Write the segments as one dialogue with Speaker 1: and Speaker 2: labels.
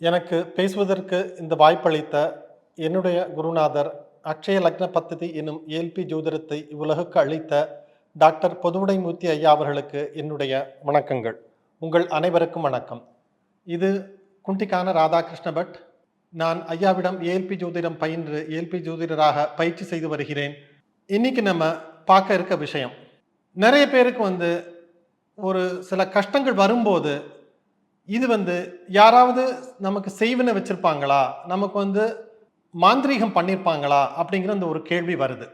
Speaker 1: எனக்கு பேசுவதற்கு இந்த வாய்ப்பளித்த என்னுடைய குருநாதர் அக்ஷய லக்ன பத்ததி என்னும் ஏல்பி ஜோதிடத்தை இவ்வுலகுக்கு அளித்த டாக்டர் பொதுவுடைமூர்த்தி ஐயா அவர்களுக்கு என்னுடைய வணக்கங்கள். உங்கள் அனைவருக்கும் வணக்கம். இது குண்டிக்கான ராதாகிருஷ்ண பட். நான் ஐயாவிடம் ஏல்பி ஜோதிடம் பயின்று ஏல்பி ஜோதிடராக பயிற்சி செய்து வருகிறேன். இன்னைக்கு நம்ம பார்க்க இருக்க விஷயம். நிறைய பேருக்கு வந்து ஒரு சில கஷ்டங்கள் வரும்போது இது வந்து யாராவது நமக்கு செய்வினை வச்சிருப்பாங்களா? நமக்கு வந்து மாந்திரீகம் பண்ணியிருப்பாங்களா அப்படிங்கிற அந்த ஒரு கேள்வி வருது.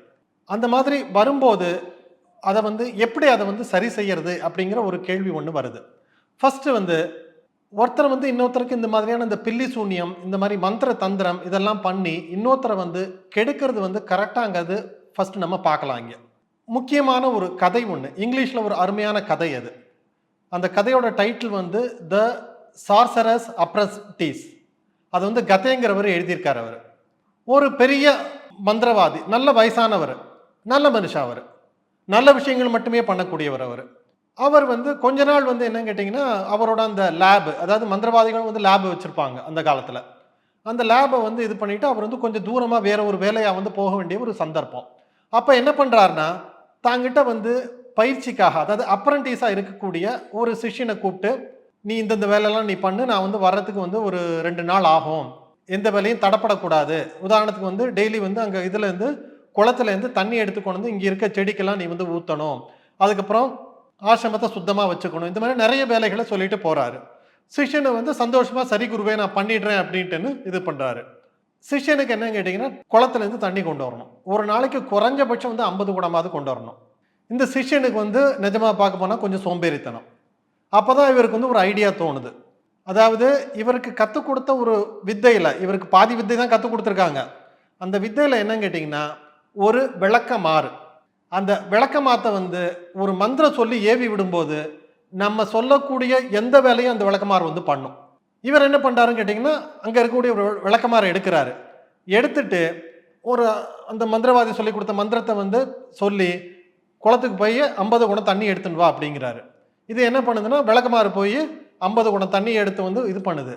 Speaker 1: அந்த மாதிரி வரும்போது அதை வந்து எப்படி அதை வந்து சரி செய்யறது அப்படிங்கிற ஒரு கேள்வி ஒன்று வருது. ஃபஸ்ட்டு வந்து ஒருத்தர் வந்து இன்னொருத்தருக்கு இந்த மாதிரியான இந்த பில்லி சூன்யம் இந்த மாதிரி மந்திர தந்திரம் இதெல்லாம் பண்ணி இன்னொருத்தரை வந்து கெடுக்கிறது வந்து கரெக்டாங்கிறது ஃபஸ்ட்டு நம்ம பார்க்கலாம் இங்கே. முக்கியமான ஒரு கதை ஒன்று இங்கிலீஷில் ஒரு அருமையான கதை அது. அந்த கதையோட டைட்டில் வந்து த சார்சரஸ் அப்ரஸ்டீஸ் அது வந்து கதைங்கிறவர் எழுதியிருக்கார் அவர். ஒரு பெரிய மந்திரவாதி நல்ல வயசானவர் நல்ல மனுஷன் அவர். நல்ல விஷயங்கள் மட்டுமே பண்ணக்கூடியவர் அவர். அவர் வந்து கொஞ்ச நாள் வந்து என்னன்னு கேட்டிங்கன்னா அவரோட அந்த லேபு அதாவது மந்திரவாதிகள் வந்து லேபு வச்சுருப்பாங்க அந்த காலத்தில். அந்த லேபை வந்து இது பண்ணிவிட்டு அவர் வந்து கொஞ்சம் தூரமாக வேற ஒரு வேலையாக வந்து போக வேண்டிய ஒரு சந்தர்ப்பம். அப்போ என்ன பண்ணுறாருன்னா தாங்கிட்ட வந்து பயிற்சிக்காக அதாவது அப்ரண்டிஸாக இருக்கக்கூடிய ஒரு சிஷ்யனை கூப்பிட்டு நீ இந்தந்த வேலையெல்லாம் நீ பண்ணு நான் வந்து வர்றதுக்கு வந்து ஒரு ரெண்டு நாள் ஆகும். எந்த வேலையும் தடப்படக்கூடாது. உதாரணத்துக்கு வந்து டெய்லி வந்து அங்கே இதுலேருந்து குளத்துலேருந்து தண்ணி எடுத்துக்கொண்டு வந்து இங்கே இருக்க செடிக்கெல்லாம் நீ வந்து ஊற்றணும் அதுக்கப்புறம் ஆசிரமத்தை சுத்தமாக வச்சுக்கணும். இந்த மாதிரி நிறைய வேலைகளை சொல்லிட்டு போகிறாரு சிஷ்யனை வந்து சந்தோஷமாக சரி குருவே நான் பண்ணிடுறேன் அப்படின்ட்டுன்னு இது பண்ணுறாரு சிஷ்யனுக்கு என்னன்னு கேட்டிங்கன்னா குளத்துலேருந்து தண்ணி கொண்டு வரணும். ஒரு நாளைக்கு குறைஞ்சபட்சம் வந்து ஐம்பது குடமாவது கொண்டு வரணும். இந்த சிஷ்யனுக்கு வந்து நிஜமாக பார்க்க போனால் கொஞ்சம் சோம்பேறித்தனம். அப்போ தான் இவருக்கு வந்து ஒரு ஐடியா தோணுது. அதாவது இவருக்கு கற்றுக் கொடுத்த ஒரு வித்தையில் இவருக்கு பாதி வித்தை தான் கற்றுக் கொடுத்துருக்காங்க. அந்த வித்தையில் என்னன்னு கேட்டிங்கன்னா ஒரு விளக்கமாறு. அந்த விளக்க மாற்ற வந்து ஒரு மந்திரம் சொல்லி ஏவி விடும்போது நம்ம சொல்லக்கூடிய எந்த வேலையும் அந்த விளக்கமாறு வந்து பண்ணும். இவர் என்ன பண்ணுறாருன்னு கேட்டிங்கன்னா அங்கே இருக்கக்கூடிய ஒரு விளக்கமாறு எடுக்கிறாரு. எடுத்துட்டு ஒரு அந்த மந்திரவாதி சொல்லி கொடுத்த மந்திரத்தை வந்து சொல்லி குளத்துக்கு போய் ஐம்பது குடம் தண்ணி எடுத்துன்னு வா அப்படிங்கிறாரு. இது என்ன பண்ணுதுன்னா விளக்கமாறு போய் ஐம்பது குடம் தண்ணி எடுத்து வந்து இது பண்ணுது.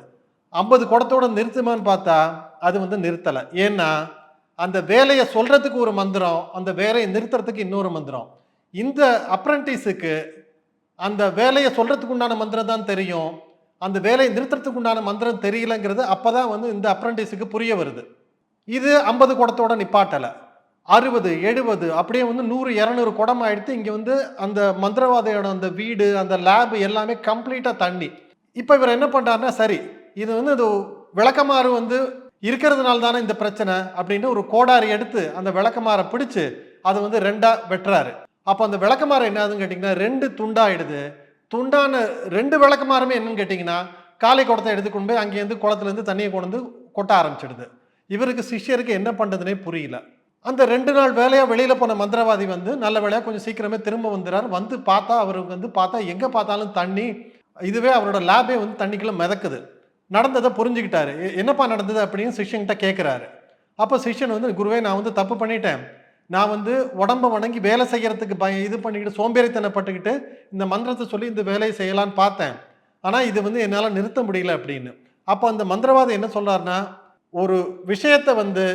Speaker 1: ஐம்பது குடத்தோட நிறுத்துமான்னு பார்த்தா அது வந்து நிறுத்தலை. ஏன்னா அந்த வேலையை சொல்கிறதுக்கு ஒரு மந்திரம் அந்த வேலையை நிறுத்துறதுக்கு இன்னொரு மந்திரம். இந்த அப்ரண்டிஸுக்கு அந்த வேலையை சொல்கிறதுக்கு உண்டான மந்திரம் தான் தெரியும். அந்த வேலையை நிறுத்துறதுக்கு உண்டான மந்திரம் தெரியலங்கிறது அப்போ தான் வந்து இந்த அப்ரண்டிஸுக்கு புரிய வருது. இது ஐம்பது குடத்தோட நிப்பாட்டலை. அறுபது எழுபது அப்படியே வந்து நூறு இரநூறு குடம் ஆயிடுத்து இங்கே வந்து அந்த மந்திரவாதியோட அந்த வீடு அந்த லேப் எல்லாமே கம்ப்ளீட்டாக தண்ணி. இப்போ இவர் என்ன பண்ணுறாருன்னா சரி இது வந்து இது விளக்கமாறு வந்து இருக்கிறதுனால தானே இந்த பிரச்சனை அப்படின்னு ஒரு கோடாரி எடுத்து அந்த விளக்கமாரை பிடிச்சு அதை வந்து ரெண்டாக வெட்டுறாரு. அப்போ அந்த விளக்கமாறு என்னதுன்னு கேட்டிங்கன்னா ரெண்டு துண்டாயிடுது. துண்டான ரெண்டு விளக்கமாறுமே என்னன்னு கேட்டிங்கன்னா காலை குடத்தை எடுத்து கொண்டு போய் அங்கேருந்து குளத்துலேருந்து தண்ணியை கொண்டு வந்து கொட்ட ஆரம்பிச்சிடுது. இவருக்கு சிஷ்யருக்கு என்ன பண்ணுறதுனே புரியல. அந்த ரெண்டு நாள் வேலையாக வெளியில் போன மந்திரவாதி வந்து நல்ல வேலையாக கொஞ்சம் சீக்கிரமே திரும்ப வந்துடுறார் வந்து பார்த்தா அவருக்கு வந்து பார்த்தா எங்கே பார்த்தாலும் தண்ணி இதுவே அவரோட லேபே வந்து தண்ணிக்குள்ளே மிதக்குது. நடந்ததை புரிஞ்சுக்கிட்டாரு. என்னப்பா நடந்தது அப்படின்னு சிஷ்யன்கிட்ட கேட்குறாரு அப்போ சிஷ்யன் வந்து குருவே நான் வந்து தப்பு பண்ணிட்டேன். நான் வந்து உடம்ப வணங்கி வேலை செய்கிறதுக்கு பய இது பண்ணிக்கிட்டு சோம்பேறித்தனப்பட்டுக்கிட்டு இந்த மந்திரத்தை சொல்லி இந்த வேலையை செய்யலான்னு பார்த்தேன். ஆனால் இது வந்து என்னால் நிறுத்த முடியல அப்படின்னு. அப்போ அந்த மந்திரவாதி என்ன சொல்கிறாருன்னா ஒரு விஷயத்தை வந்து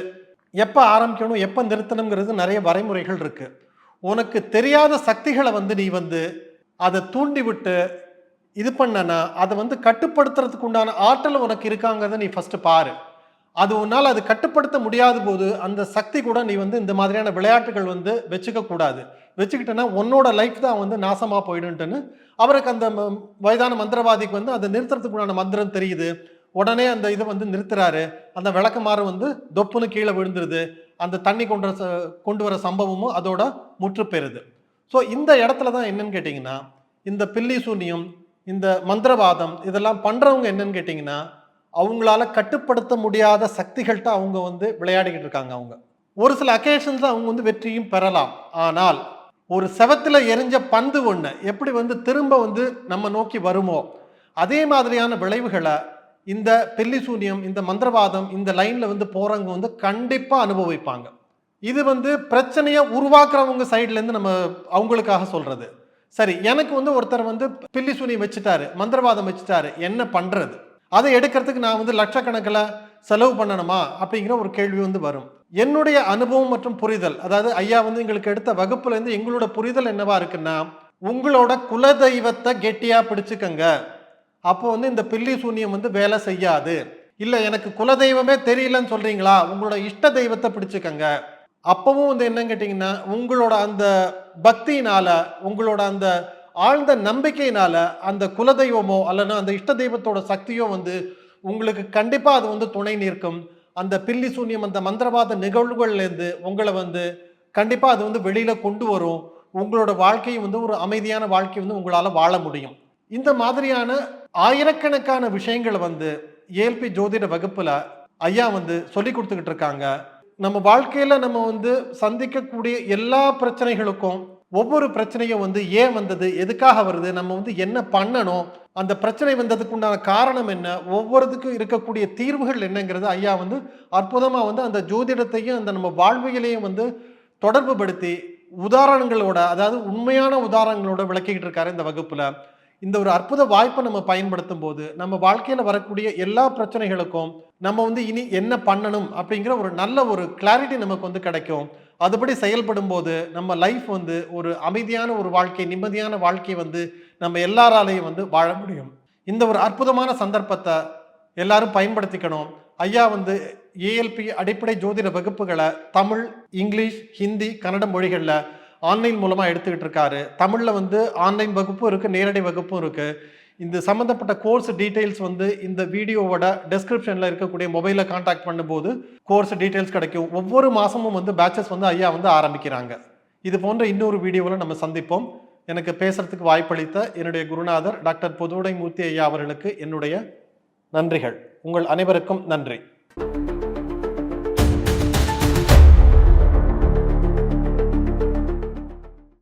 Speaker 1: எப்போ ஆரம்பிக்கணும் எப்போ நிறுத்தணுங்கிறது நிறைய வரைமுறைகள் இருக்குது உனக்கு தெரியாத சக்திகளை வந்து நீ வந்து அதை தூண்டி விட்டு இது பண்ணனா அதை வந்து கட்டுப்படுத்துறதுக்கு உண்டான ஆற்றல் உனக்கு இருக்காங்கிறத நீ ஃபஸ்ட்டு பாரு. அது உன்னால் அது கட்டுப்படுத்த முடியாத போது அந்த சக்தி கூட நீ வந்து இந்த மாதிரியான விளையாட்டுகள் வந்து வச்சுக்க கூடாது. வச்சுக்கிட்டேன்னா உன்னோட லைஃப் தான் வந்து நாசமாக போயிடுன்ட்டுன்னு அவருக்கு அந்த ம- வயதான மந்திரவாதிக்கு வந்து அதை நிறுத்துறதுக்குண்டான மந்திரம் தெரியுது. உடனே அந்த இதை வந்து நிறுத்துறாரு. அந்த விளக்கமாறு வந்து தொப்புன்னு கீழே விழுந்துருது. அந்த தண்ணி கொண்டு வர ச- கொண்டு வர சம்பவமும் அதோட முற்று பெறுது. ஸோ இந்த இடத்துல தான் என்னன்னு கேட்டிங்கன்னா இந்த பில்லி சூனியம் இந்த மந்திரவாதம் இதெல்லாம் பண்ணுறவங்க என்னன்னு கேட்டிங்கன்னா அவங்களால கட்டுப்படுத்த முடியாத சக்திகள்கிட்ட அவங்க வந்து விளையாடிக்கிட்டு இருக்காங்க அவங்க. ஒரு சில அக்கேஷன்ஸ் அவங்க வந்து வெற்றியும் பெறலாம். ஆனால் ஒரு செவத்தில் எரிஞ்ச பந்து ஒன்று எப்படி வந்து திரும்ப வந்து நம்ம நோக்கி வருமோ அதே மாதிரியான விளைவுகளை இந்த பெல்லிசூனியம் இந்த மந்திரவாதம் இந்த லைனில் வந்து போகிறவங்க வந்து கண்டிப்பாக அனுபவிப்பாங்க. இது வந்து பிரச்சனையை உருவாக்குறவங்க சைட்லேருந்து நம்ம அவங்களுக்காக சொல்கிறது சரி எனக்கு வந்து ஒருத்தர் வந்து பில்லிசூனியம் வச்சுட்டாரு மந்திரவாதம் வச்சுட்டாரு என்ன பண்ணுறது அதை எடுக்கிறதுக்கு நான் வந்து லட்சக்கணக்கில் செலவு பண்ணணுமா? அப்படிங்கிற ஒரு கேள்வி வந்து வரும். என்னுடைய அனுபவம் மற்றும் புரிதல் அதாவது ஐயா வந்து எங்களுக்கு எடுத்த வகுப்புலேருந்து எங்களோட புரிதல் என்னவா இருக்குன்னா உங்களோட குலதெய்வத்தை கெட்டியாக பிடிச்சுக்கங்க. அப்போ வந்து இந்த பில்லி சூனியம் வந்து வேலை செய்யாது. இல்லை எனக்கு குலதெய்வமே தெரியலன்னு சொல்றீங்களா? உங்களோட இஷ்ட தெய்வத்தை பிடிச்சுக்கங்க. அப்பவும் வந்து என்னன்னு கேட்டிங்கன்னா உங்களோட அந்த பக்தியினால உங்களோட அந்த ஆழ்ந்த நம்பிக்கையினால அந்த குலதெய்வமோ அல்லனா அந்த இஷ்ட தெய்வத்தோட சக்தியோ வந்து உங்களுக்கு கண்டிப்பாக அது வந்து துணை நிற்கும். அந்த பில்லி சூன்யம் அந்த மந்திரவாத நிகழ்வுகள்லேருந்து உங்களை வந்து கண்டிப்பாக அது வந்து வெளியில் கொண்டு வரும். உங்களோட வாழ்க்கையை வந்து ஒரு அமைதியான வாழ்க்கை வந்து உங்களால் வாழ முடியும். இந்த மாதிரியான ஆயிரக்கணக்கான விஷயங்களை வந்து ஏஎல்பி ஜோதிட வகுப்புல ஐயா வந்து சொல்லி கொடுத்துக்கிட்டு இருக்காங்க. நம்ம வாழ்க்கையில நம்ம வந்து சந்திக்கக்கூடிய எல்லா பிரச்சனைகளுக்கும் ஒவ்வொரு பிரச்சனையும் வந்து ஏன் வந்தது எதுக்காக வருது நம்ம வந்து என்ன பண்ணணும் அந்த பிரச்சனை வந்ததுக்கு உண்டான காரணம் என்ன ஒவ்வொருத்துக்கும் இருக்கக்கூடிய தீர்வுகள் என்னங்கிறது ஐயா வந்து அற்புதமாக வந்து அந்த ஜோதிடத்தையும் அந்த நம்ம வாழ்வியலையும் வந்து தொடர்பு படுத்தி உதாரணங்களோட அதாவது உண்மையான உதாரணங்களோட விளக்கிக்கிட்டு இருக்காரு இந்த வகுப்பில். இந்த ஒரு அற்புத வாய்ப்பை நம்ம பயன்படுத்தும் போது நம்ம வாழ்க்கையில வரக்கூடிய எல்லா பிரச்சனைகளுக்கும் நம்ம வந்து இனி என்ன பண்ணணும் அப்படிங்கிற ஒரு நல்ல ஒரு கிளாரிட்டி நமக்கு வந்து கிடைக்கும். அதுபடி செயல்படும் போது நம்ம லைஃப் வந்து ஒரு அமைதியான ஒரு வாழ்க்கை நிம்மதியான வாழ்க்கை வந்து நம்ம எல்லாராலையும் வந்து வாழ முடியும். இந்த ஒரு அற்புதமான சந்தர்ப்பத்தை எல்லாரும் பயன்படுத்திக்கணும். ஐயா வந்து ஏஎல்பி அடிப்படை ஜோதிட வகுப்புகளை தமிழ் இங்கிலீஷ் ஹிந்தி கன்னட மொழிகளில் ஆன்லைன் மூலமாக எடுத்துக்கிட்டு இருக்காரு. தமிழில் வந்து ஆன்லைன் வகுப்பும் இருக்குது நேரடி வகுப்பும் இருக்குது இந்த சம்மந்தப்பட்ட கோர்ஸ் டீட்டெயில்ஸ் வந்து இந்த வீடியோவோட டெஸ்கிரிப்ஷனில் இருக்கக்கூடிய மொபைலில் காண்டாக்ட் பண்ணும்போது கோர்ஸ் டீட்டெயில்ஸ் கிடைக்கும். ஒவ்வொரு மாதமும் வந்து பேட்சஸ் வந்து ஐயா வந்து ஆரம்பிக்கிறாங்க. இது போன்ற இன்னொரு வீடியோவில் நம்ம சந்திப்போம். எனக்கு பேசுறதுக்கு வாய்ப்பளித்த என்னுடைய குருநாதர் டாக்டர் பொதுவுடை மூர்த்தி ஐயா அவர்களுக்கு என்னுடைய நன்றிகள். உங்கள் அனைவருக்கும் நன்றி.